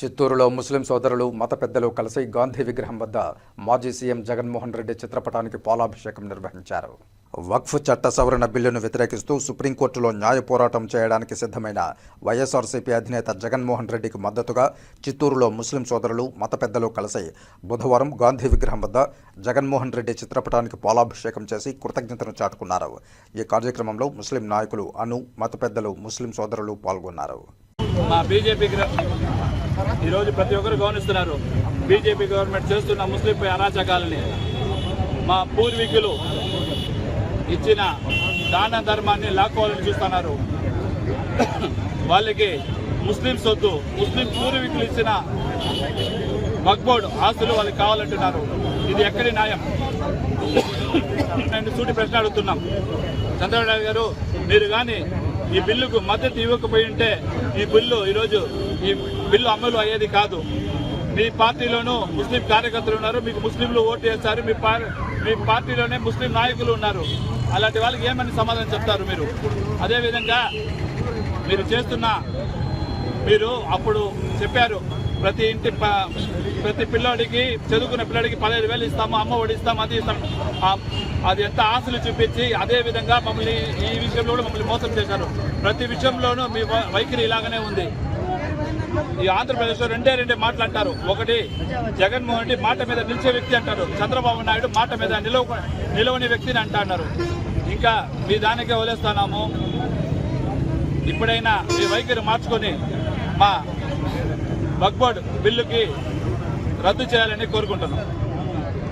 చిత్తూరులో ముస్లిం సోదరులు మత పెద్దలు కలిసి గాంధీ విగ్రహం వద్ద మాజీ సీఎం జగన్మోహన్ రెడ్డి చిత్రపటానికి పాలాభిషేకం నిర్వహించారు. వక్ఫ్ చట్ట సవరణ బిల్లును వ్యతిరేకిస్తూ సుప్రీంకోర్టులో న్యాయ పోరాటం చేయడానికి సిద్ధమైన వైఎస్ఆర్సీపీ అధినేత జగన్మోహన్ రెడ్డికి మద్దతుగా చిత్తూరులో ముస్లిం సోదరులు మత పెద్దలు కలిసి బుధవారం గాంధీ విగ్రహం వద్ద జగన్మోహన్ రెడ్డి చిత్రపటానికి పాలాభిషేకం చేసి కృతజ్ఞతను చాటుకున్నారు. ఈ కార్యక్రమంలో ముస్లిం నాయకులు అను మత పెద్దలు ముస్లిం సోదరులు పాల్గొన్నారు. మా బీజేపీ ఈరోజు ప్రతి ఒక్కరు గమనిస్తున్నారు. బీజేపీ గవర్నమెంట్ చేస్తున్న ముస్లింపై అరాచకాలని. మా పూర్వీకులు ఇచ్చిన దాన ధర్మాన్ని లాక్కోవాలని చూస్తున్నారు. వాళ్ళకి ముస్లిం సొత్తు ముస్లిం పూర్వీకులు ఇచ్చిన మక్బోర్డ్ ఆస్తులు వాళ్ళకి కావాలంటున్నారు. ఇది ఎక్కడి న్యాయం? నేను సూటి ప్రశ్న అడుగుతున్నాం. చంద్రబాబు నాయుడు గారు మీరు కానీ ఈ బిల్లుకు మద్దతు ఇవ్వకపోయి ఉంటే ఈ బిల్లు ఈరోజు ఈ బిల్లు అమలు అయ్యేది కాదు. మీ పార్టీలోనూ ముస్లిం కార్యకర్తలు ఉన్నారు మీకు ముస్లింలు ఓటు వేస్తారు మీ మీ పార్టీలోనే ముస్లిం నాయకులు ఉన్నారు. అలాంటి వాళ్ళకి ఏమని సమాధానం చెప్తారు మీరు? అదేవిధంగా మీరు చేస్తున్న మీరు అప్పుడు చెప్పారు ప్రతి ఇంటి ప్రతి పిల్లాడికి చదువుకున్న పిల్లడికి పదిహేను వేలు ఇస్తాము అమ్మ ఒడి ఇస్తాము అది ఇస్తాము. అది ఎంత ఆశలు చూపించి అదే విధంగా మమ్మల్ని ఈ విషయంలో కూడా మమ్మల్ని మోసం చేశారు. ప్రతి విషయంలోనూ మీ వైఖరి ఇలాగనే ఉంది. ఈ ఆంధ్రప్రదేశ్లో రెండే రెండే మాటలు అంటారు. ఒకటి జగన్మోహన్ రెడ్డి మాట మీద నిలిచే వ్యక్తి అంటారు. చంద్రబాబు నాయుడు మాట మీద నిలవ నిలవని వ్యక్తిని అంటున్నారు ఇంకా మీ దానికే వదిలేస్తున్నాము. ఇప్పుడైనా మీ వైఖరి మార్చుకొని మా వక్బోర్డ్ బిల్లుకి రద్దు చేయాలని కోరుకుంటున్నాం.